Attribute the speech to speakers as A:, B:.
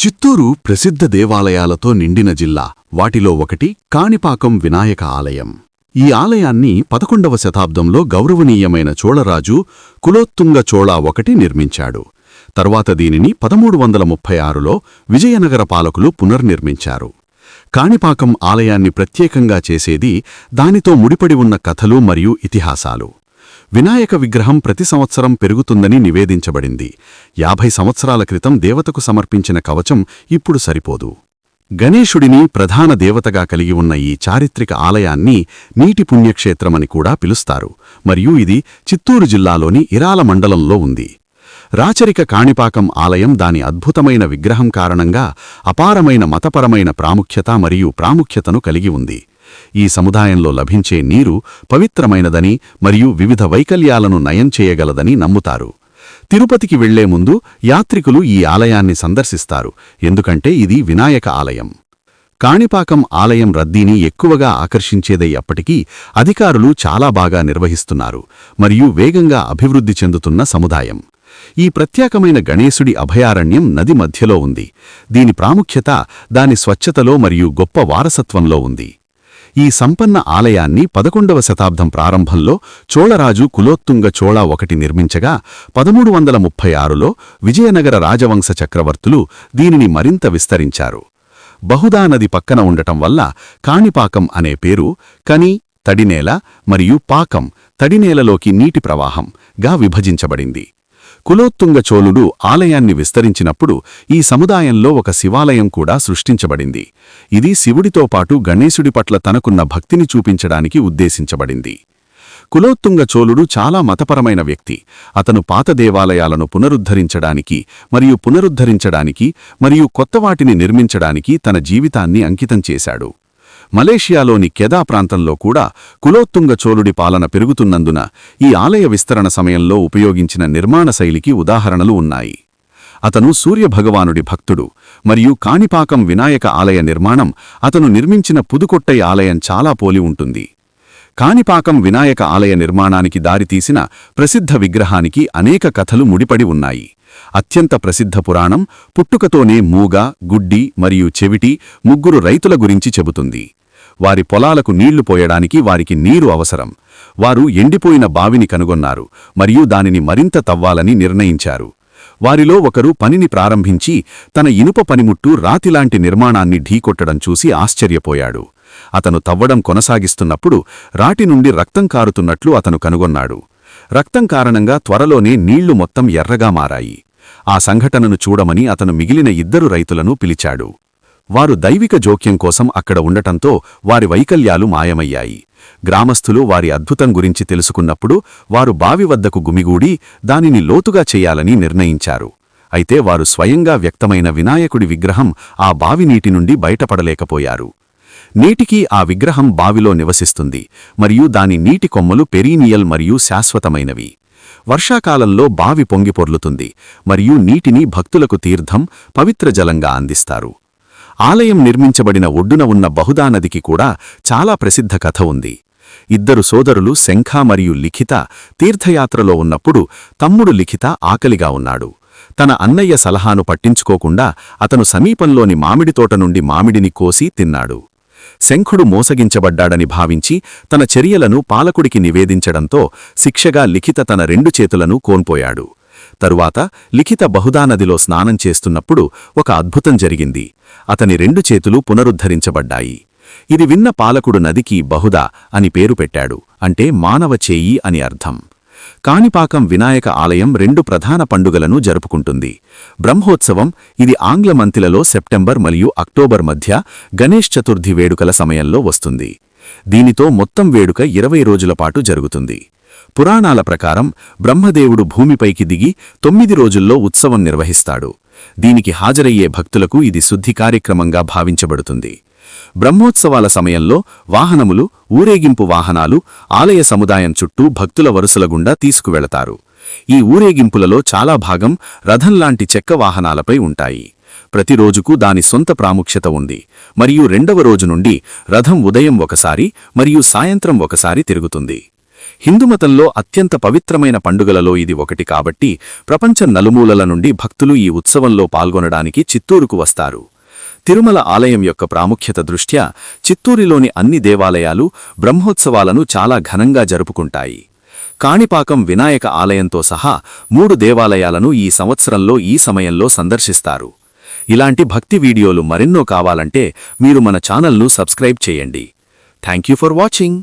A: చిత్తూరు ప్రసిద్ధ దేవాలయాలతో నిండిన జిల్లా. వాటిలో ఒకటి కాణిపాకం వినాయక ఆలయం. ఈ ఆలయాన్ని పదకొండవ శతాబ్దంలో గౌరవనీయమైన చోళరాజు కులోత్తుంగ చోళ ఒకటి నిర్మించాడు. తరువాత దీనిని పదమూడు వందల ముప్పై ఆరులో విజయనగర పాలకులు పునర్నిర్మించారు. కాణిపాకం ఆలయాన్ని ప్రత్యేకంగా చేసేది దానితో ముడిపడి ఉన్న కథలు మరియు ఇతిహాసాలు. వినాయక విగ్రహం ప్రతి సంవత్సరం పెరుగుతుందని నివేదించబడింది. యాభై సంవత్సరాల క్రితం దేవతకు సమర్పించిన కవచం ఇప్పుడు సరిపోదు. గణేశుడిని ప్రధాన దేవతగా కలిగి ఉన్న ఈ చారిత్రక ఆలయాన్ని నీటి పుణ్యక్షేత్రమని కూడా పిలుస్తారు. మరియు ఇది చిత్తూరు జిల్లాలోని ఇరాల మండలంలో ఉంది. రాచరిక కాణిపాకం ఆలయం దాని అద్భుతమైన విగ్రహం కారణంగా అపారమైన మతపరమైన ప్రాముఖ్యత మరియు ప్రాముఖ్యతను కలిగి ఉంది. ఈ సముదాయంలో లభించే నీరు పవిత్రమైనదని మరియు వివిధ వైకల్యాలను నయం చేయగలదని నమ్ముతారు. తిరుపతికి వెళ్ళే ముందు యాత్రికులు ఈ ఆలయాన్ని సందర్శిస్తారు ఎందుకంటే ఇది వినాయక ఆలయం. కాణిపాకం ఆలయం రద్దీని ఎక్కువగా ఆకర్షించేదయ్యప్పటికీ అధికారులు చాలా బాగా నిర్వహిస్తున్నారు మరియు వేగంగా అభివృద్ధి చెందుతున్న సముదాయం. ఈ ప్రత్యేకమైన గణేశుడి అభయారణ్యం నది మధ్యలో ఉంది. దీని ప్రాముఖ్యత దాని స్వచ్ఛతలో మరియు గొప్ప వారసత్వంలో ఉంది. ఈ సంపన్న ఆలయాన్ని పదకొండవ శతాబ్దం ప్రారంభంలో చోళరాజు కులోత్తుంగ చోళ ఒకటి నిర్మించగా పదమూడు వందల ముప్పై ఆరులో విజయనగర రాజవంశ చక్రవర్తులు దీనిని మరింత విస్తరించారు. బహుదా నది పక్కన ఉండటం వల్ల కాణిపాకం అనే పేరు కని తడినేల మరియు పాకం తడినేలలోకి నీటి ప్రవాహం గా విభజించబడింది. కులోత్తుంగ చోళుడు ఆలయాన్ని విస్తరించినప్పుడు ఈ సముదాయంలో ఒక శివాలయం కూడా సృష్టించబడింది. ఇది శివుడితో పాటు గణేశుడి పట్ల తనకున్న భక్తిని చూపించడానికి ఉద్దేశించబడింది. కులోత్తుంగ చోళుడు చాలా మతపరమైన వ్యక్తి. అతను పాత దేవాలయాలను పునరుద్ధరించడానికి మరియు పునరుద్ధరించడానికి మరియు కొత్తవాటిని నిర్మించడానికి తన జీవితాన్ని అంకితం చేశాడు. మలేషియాలోని కెదా ప్రాంతంలో కూడా కులోత్తుంగ చోళుడి పాలన పెరుగుతున్నందున ఈ ఆలయ విస్తరణ సమయంలో ఉపయోగించిన నిర్మాణ శైలికి ఉదాహరణలు ఉన్నాయి. అతను సూర్యభగవానుడి భక్తుడు మరియు కాణిపాకం వినాయక ఆలయ నిర్మాణం అతను నిర్మించిన పుదుకొట్టై ఆలయం చాలా పోలి ఉంటుంది. కాణిపాకం వినాయక ఆలయ నిర్మాణానికి దారితీసిన ప్రసిద్ధ విగ్రహానికి అనేక కథలు ముడిపడి ఉన్నాయి. అత్యంత ప్రసిద్ధ పురాణం పుట్టుకతోనే మూగ గుడ్డి మరియు చెవిటి ముగ్గురు రైతుల గురించి చెబుతుంది. వారి పొలాలకు నీళ్ళు పోయడానికి వారికి నీరు అవసరం. వారు ఎండిపోయిన బావిని కనుగొన్నారు మరియు దానిని మరింత తవ్వాలని నిర్ణయించారు. వారిలో ఒకరు పనిని ప్రారంభించి తన ఇనుప పనిముట్టు రాతిలాంటి నిర్మాణాన్ని ఢీకొట్టడం చూసి ఆశ్చర్యపోయాడు. అతను తవ్వడం కొనసాగిస్తున్నప్పుడు రాటి నుండి రక్తం కారుతున్నట్లు అతను కనుగొన్నాడు. రక్తం కారణంగా త్వరలోనే నీళ్ళు మొత్తం ఎర్రగా మారాయి. ఆ సంఘటనను చూడమని అతను మిగిలిన ఇద్దరు రైతులను పిలిచాడు. వారు దైవిక జోక్యం కోసం అక్కడ ఉండటంతో వారి వైకల్యాలు మాయమయ్యాయి. గ్రామస్థులు వారి అద్భుతం గురించి తెలుసుకున్నప్పుడు వారు బావి వద్దకు గుమిగూడి దానిని లోతుగా చేయాలని నిర్ణయించారు. అయితే వారు స్వయంగా వ్యక్తమైన వినాయకుడి విగ్రహం ఆ బావి నీటి నుండి బయటపడలేకపోయారు. నేటికీ ఆ విగ్రహం బావిలో నివసిస్తుంది మరియు దాని నీటి కొమ్మలు పెరీనియల్ మరియు శాశ్వతమైనవి. వర్షాకాలంలో బావి పొంగిపొర్లుతుంది మరియు నీటిని భక్తులకు తీర్థం పవిత్ర జలంగా అందిస్తారు. ఆలయం నిర్మించబడిన ఒడ్డున ఉన్న బహుదా నదికి కూడా చాలా ప్రసిద్ధ కథ ఉంది. ఇద్దరు సోదరులు శంఖ మరియు లిఖిత తీర్థయాత్రలో ఉన్నప్పుడు తమ్ముడు లిఖిత ఆకలిగా ఉన్నాడు. తన అన్నయ్య సలహాను పట్టించుకోకుండా అతను సమీపంలోని మామిడి తోట నుండి మామిడిని కోసి తిన్నాడు. శంఖుడు మోసగించబడ్డాడని భావించి తన చర్యలను పాలకుడికి నివేదించడంతో శిక్షగా లిఖిత తన రెండు చేతులను కోల్పోయాడు. తరువాత లిఖిత బహుదానదిలో స్నానం చేస్తున్నప్పుడు ఒక అద్భుతం జరిగింది. అతని రెండు చేతులు పునరుద్ధరించబడ్డాయి. ఇది విన్న పాలకుడు నదికి బహుదా అని పేరు పెట్టాడు. అంటే మానవ చేయి అని అర్థం. కాణిపాకం వినాయక ఆలయం రెండు ప్రధాన పండుగలను జరుపుకుంటుంది. బ్రహ్మోత్సవం ఇది ఆంగ్ల మంతిలలో సెప్టెంబర్ మరియు అక్టోబర్ మధ్య గణేష్ చతుర్థి వేడుకల సమయంలో వస్తుంది. దీనితో మొత్తం వేడుక ఇరవై రోజుల పాటు జరుగుతుంది. పురాణాల ప్రకారం బ్రహ్మదేవుడు భూమిపైకి దిగి తొమ్మిది రోజుల్లో ఉత్సవం నిర్వహిస్తాడు. దీనికి హాజరయ్యే భక్తులకు ఇది శుద్ధి కార్యక్రమంగా భావించబడుతుంది. బ్రహ్మోత్సవాల సమయంలో వాహనములు ఊరేగింపు వాహనాలు ఆలయ సముదాయం చుట్టూ భక్తుల వరుసల గుండా తీసుకువెళతారు. ఈ ఊరేగింపులలో చాలా భాగం రథంలాంటి చెక్క వాహనాలపై ఉంటాయి. ప్రతిరోజుకు దాని సొంత ప్రాముఖ్యత ఉంది. మరియు రెండవ రోజు నుండి రథం ఉదయం ఒకసారి మరియు సాయంత్రం ఒకసారి తిరుగుతుంది.
B: హిందుమతంలో అత్యంత పవిత్రమైన పండుగలలో ఇది ఒకటి కాబట్టి ప్రపంచ నలుమూలల నుండి భక్తులు ఈ ఉత్సవంలో పాల్గొనడానికి చిత్తూరుకు వస్తారు. తిరుమల ఆలయం యొక్క ప్రాముఖ్యత దృష్ట్యా చిత్తూరిలోని అన్ని దేవాలయాలు బ్రహ్మోత్సవాలను చాలా ఘనంగా జరుపుకుంటాయి. కాణిపాకం వినాయక ఆలయంతో సహా మూడు దేవాలయాలను ఈ సంవత్సరంలో ఈ సమయంలో సందర్శిస్తారు. ఇలాంటి భక్తి వీడియోలు మరెన్నో కావాలంటే మీరు మన ఛానల్ను సబ్స్క్రైబ్ చేయండి. Thank you for watching.